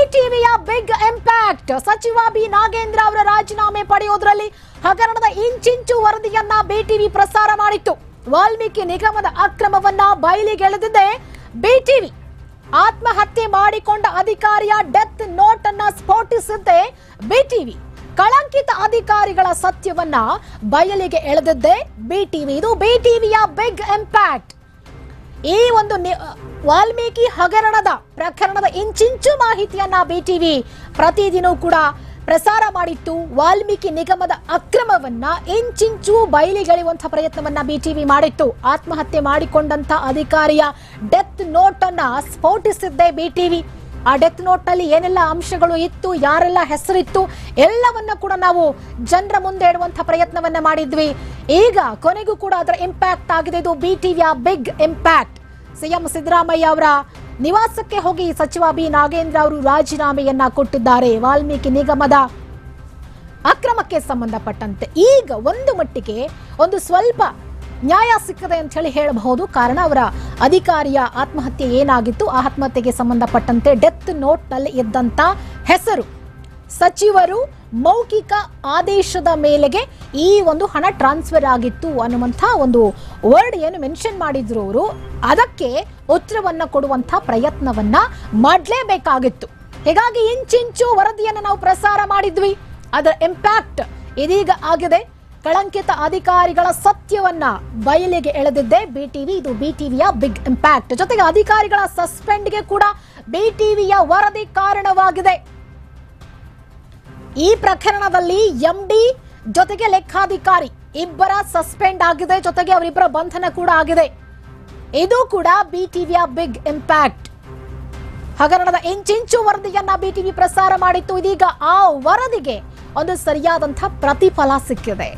ಬಿಟಿವಿಯ big impact. ಸಚಿವ B. Nagendra ಅವರ ರಾಜೀನಾಮೆ ಪಡೆಯೋದ್ರಲ್ಲಿ ಹಗರಣದ ಇಂಚಿಂಚು ವರದಿಯನ್ನ ಬಿಟಿವಿ ಪ್ರಸಾರ ಮಾಡಿತ್ತು. ವಾಲ್ಮೀಕಿ ನಿಗಮದ ಅಕ್ರಮವನ್ನ ಬಯಲಿಗೆಳೆದಿದೆ ಬಿಟಿವಿ ಆತ್ಮಹತ್ಯೆ ಮಾಡಿಕೊಂಡ ಅಧಿಕಾರಿಯ ಡೆತ್ ನೋಟ್ ಅನ್ನ ಸ್ಫೋಟಿಸಿದ್ದೆ ಬಿಟಿವಿ ಕಳಂಕಿತ ಅಧಿಕಾರಿಗಳ ಸತ್ಯವನ್ನ ಬಯಲಿಗೆ ಎಳೆದಿದ್ದೆ ಬಿಟಿವಿ ಇದು ಬಿಟಿವಿಯ ಬಿಗ್ ಇಂಪ್ಯಾಕ್ಟ್. ಈ ಒಂದು ವಾಲ್ಮೀಕಿ ಹಗರಣದ ಪ್ರಕರಣದ ಇಂಚಿಂಚು ಮಾಹಿತಿಯನ್ನ ಬಿಟಿವಿ ಪ್ರತಿದಿನವೂ ಕೂಡ ಪ್ರಸಾರ ಮಾಡಿತ್ತು ವಾಲ್ಮೀಕಿ ನಿಗಮದ ಅಕ್ರಮವನ್ನ ಇಂಚಿಂಚು ಬಯಲಿಗೆಳೆಯುವಂತಹ ಪ್ರಯತ್ನವನ್ನ ಬಿಟಿವಿ ಮಾಡಿತ್ತು ಆತ್ಮಹತ್ಯೆ ಮಾಡಿಕೊಂಡಂತ ಅಧಿಕಾರಿಯ ಡೆತ್ ನೋಟ್ ಅನ್ನ ಸ್ಫೋಟಿಸಿದ್ದೆ ಬಿಟಿವಿ ಆ ಡೆತ್ ನೋಟ್ನಲ್ಲಿ ಏನೆಲ್ಲ ಅಂಶಗಳು ಇತ್ತು, ಯಾರೆಲ್ಲ ಹೆಸರಿತ್ತು, ಎಲ್ಲವನ್ನ ಕೂಡ ನಾವು ಜನರ ಮುಂದೆ ಇಡುವಂತಹ ಪ್ರಯತ್ನವನ್ನ ಮಾಡಿದ್ವಿ. ಈಗ ಕೊನೆಗೂ ಕೂಡ ಅದರ ಇಂಪ್ಯಾಕ್ಟ್ ಆಗಿದೆ. ಇದು ಬಿ ಟಿವಿಯ ಬಿಗ್ ಇಂಪ್ಯಾಕ್ಟ್ ಸಿಎಂ ಸಿದ್ದರಾಮಯ್ಯ ಅವರ ನಿವಾಸಕ್ಕೆ ಹೋಗಿ ಸಚಿವ ಬಿ ನಾಗೇಂದ್ರ ಅವರು ರಾಜೀನಾಮೆಯನ್ನ ಕೊಟ್ಟಿದ್ದಾರೆ. ವಾಲ್ಮೀಕಿ ನಿಗಮದ ಅಕ್ರಮಕ್ಕೆ ಸಂಬಂಧಪಟ್ಟಂತೆ ಈಗ ಒಂದು ಮಟ್ಟಿಗೆ ಒಂದು ಸ್ವಲ್ಪ ನ್ಯಾಯ ಸಿಕ್ಕದೆ ಅಂತ ಹೇಳಿ ಹೇಳಬಹುದು. ಕಾರಣ ಅವರ ಅಧಿಕಾರಿಯ ಆತ್ಮಹತ್ಯೆ ಏನಾಗಿತ್ತು ಆ ಆತ್ಮಹತ್ಯೆಗೆ ಸಂಬಂಧಪಟ್ಟಂತೆ ಡೆತ್ ನೋಟ್ನಲ್ಲಿ ಇದ್ದಂತ ಹೆಸರು, ಸಚಿವರು ಮೌಖಿಕ ಆದೇಶದ ಮೇಲೆಗೆ ಈ ಒಂದು ಹಣ ಟ್ರಾನ್ಸ್ಫರ್ ಆಗಿತ್ತು ಅನ್ನುವಂಥ ಒಂದು ವರ್ಡ್ ಏನು ಮೆನ್ಷನ್ ಮಾಡಿದ್ರು ಅವರು. ಅದಕ್ಕೆ ಉತ್ತರವನ್ನು ಕೊಡುವಂತ ಪ್ರಯತ್ನವನ್ನ ಮಾಡಲೇಬೇಕಾಗಿತ್ತು. ಹೀಗಾಗಿ ಇಂಚಿಂಚು ವರದಿಯನ್ನು ನಾವು ಪ್ರಸಾರ ಮಾಡಿದ್ವಿ. ಅದರ ಇಂಪ್ಯಾಕ್ಟ್ ಇದೀಗ ಆಗಿದೆ. ಕಳಂಕಿತ ಅಧಿಕಾರಿಗಳ ಸತ್ಯವನ್ನ ಬಯಲಿಗೆ ಎಳೆದಿದ್ದೆ ಬಿಟಿವಿ ಇದು ಬಿಟಿವಿಯ ಬಿಗ್ ಇಂಪ್ಯಾಕ್ಟ್ ಜೊತೆಗೆ ಅಧಿಕಾರಿಗಳ ಸಸ್ಪೆಂಡ್ಗೆ ಕೂಡ ಬಿಟಿವಿಯ ವರದಿ ಕಾರಣವಾಗಿದೆ. ಈ ಪ್ರಕರಣದಲ್ಲಿ ಎಂಡಿ ಜೊತೆಗೆ ಲೆಕ್ಕಾಧಿಕಾರಿ ಇಬ್ಬರ ಸಸ್ಪೆಂಡ್ ಆಗಿದೆ, ಜೊತೆಗೆ ಅವರಿಬ್ಬರ ಬಂಧನ ಕೂಡ ಆಗಿದೆ. ಇದು ಕೂಡ ಬಿಟಿವಿಯ ಬಿಗ್ ಇಂಪ್ಯಾಕ್ಟ್. ಹಗರಣದ ಇಂಚಿಂಚು ವರದಿಯನ್ನ ಬಿಟಿವಿ ಪ್ರಸಾರ ಮಾಡಿತ್ತು. ಇದೀಗ ಆ ವರದಿಗೆ ಒಂದು ಸರಿಯಾದಂತಹ ಪ್ರತಿಫಲ ಸಿಕ್ಕಿದೆ.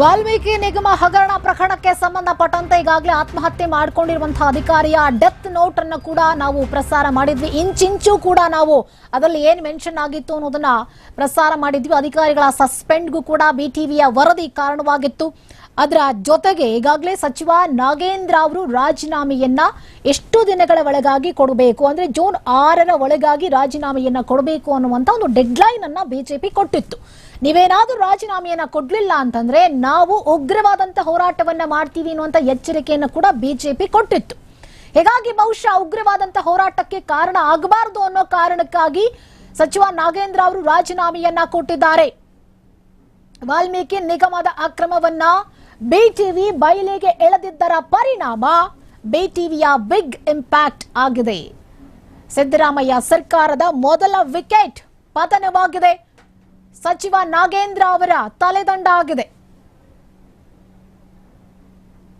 ವಾಲ್ಮೀಕಿ ನಿಗಮ ಹಗರಣ ಪ್ರಕರಣಕ್ಕೆ ಸಂಬಂಧಪಟ್ಟಂತೆ ಈಗಾಗಲೇ ಆತ್ಮಹತ್ಯೆ ಮಾಡಿಕೊಂಡಿರುವಂತಹ ಅಧಿಕಾರಿಯ ಡೆತ್ ನೋಟ್ ಅನ್ನು ಕೂಡ ನಾವು ಪ್ರಸಾರ ಮಾಡಿದ್ವಿ. ಇಂಚಿಂಚು ಕೂಡ ನಾವು ಅದರಲ್ಲಿ ಏನು ಮೆನ್ಷನ್ ಆಗಿತ್ತು ಅನ್ನೋದನ್ನ ಪ್ರಸಾರ ಮಾಡಿದ್ವಿ. ಅಧಿಕಾರಿಗಳ ಸಸ್ಪೆಂಡ್ಗೂ ಕೂಡ ಬಿಟಿವಿಯ ವರದಿ ಕಾರಣವಾಗಿತ್ತು. ಅದರ ಜೊತೆಗೆ ಈಗಾಗಲೇ ಸಚಿವ ನಾಗೇಂದ್ರ ಅವರು ರಾಜೀನಾಮೆಯನ್ನ ಎಷ್ಟು ದಿನಗಳ ಒಳಗಾಗಿ ಕೊಡಬೇಕು? ಅಂದ್ರೆ ಜೂನ್ ಆರರ ಒಳಗಾಗಿ ರಾಜೀನಾಮೆಯನ್ನ ಕೊಡಬೇಕು ಅನ್ನುವಂತ ಒಂದು ಡೆಡ್ಲೈನ್ ಅನ್ನ ಬಿಜೆಪಿ ಕೊಟ್ಟಿತ್ತು. ನೀವೇನಾದ್ರೂ ರಾಜೀನಾಮೆಯನ್ನ ಕೊಡ್ಲಿಲ್ಲ ಅಂತಂದ್ರೆ ನಾವು ಉಗ್ರವಾದಂತ ಹೋರಾಟವನ್ನ ಮಾಡ್ತೀವಿ ಅನ್ನುವಂತ ಎಚ್ಚರಿಕೆಯನ್ನು ಕೂಡ ಬಿಜೆಪಿ ಕೊಟ್ಟಿತ್ತು. ಹೀಗಾಗಿ ಬಹುಶಃ ಉಗ್ರವಾದಂತ ಹೋರಾಟಕ್ಕೆ ಕಾರಣ ಆಗಬಾರದು ಅನ್ನೋ ಕಾರಣಕ್ಕಾಗಿ ಸಚಿವ ನಾಗೇಂದ್ರ ಅವರು ರಾಜೀನಾಮೆಯನ್ನ ಕೊಟ್ಟಿದ್ದಾರೆ. ವಾಲ್ಮೀಕಿ ನಿಗಮದ ಅಕ್ರಮವನ್ನ ಬಿಟಿವಿ ಬಯಲಿಗೆ ಎಳೆದಿದ್ದರ ಪರಿಣಾಮ ಬಿಟಿವಿಯ ಬಿಗ್ ಇಂಪ್ಯಾಕ್ಟ್ ಆಗಿದೆ. ಸಿದ್ದರಾಮಯ್ಯ ಸರ್ಕಾರದ ಮೊದಲ ವಿಕೆಟ್ ಪತನವಾಗಿದೆ. ಸಚಿವ ನಾಗೇಂದ್ರ ಅವರ ತಲೆದಂಡ ಆಗಿದೆ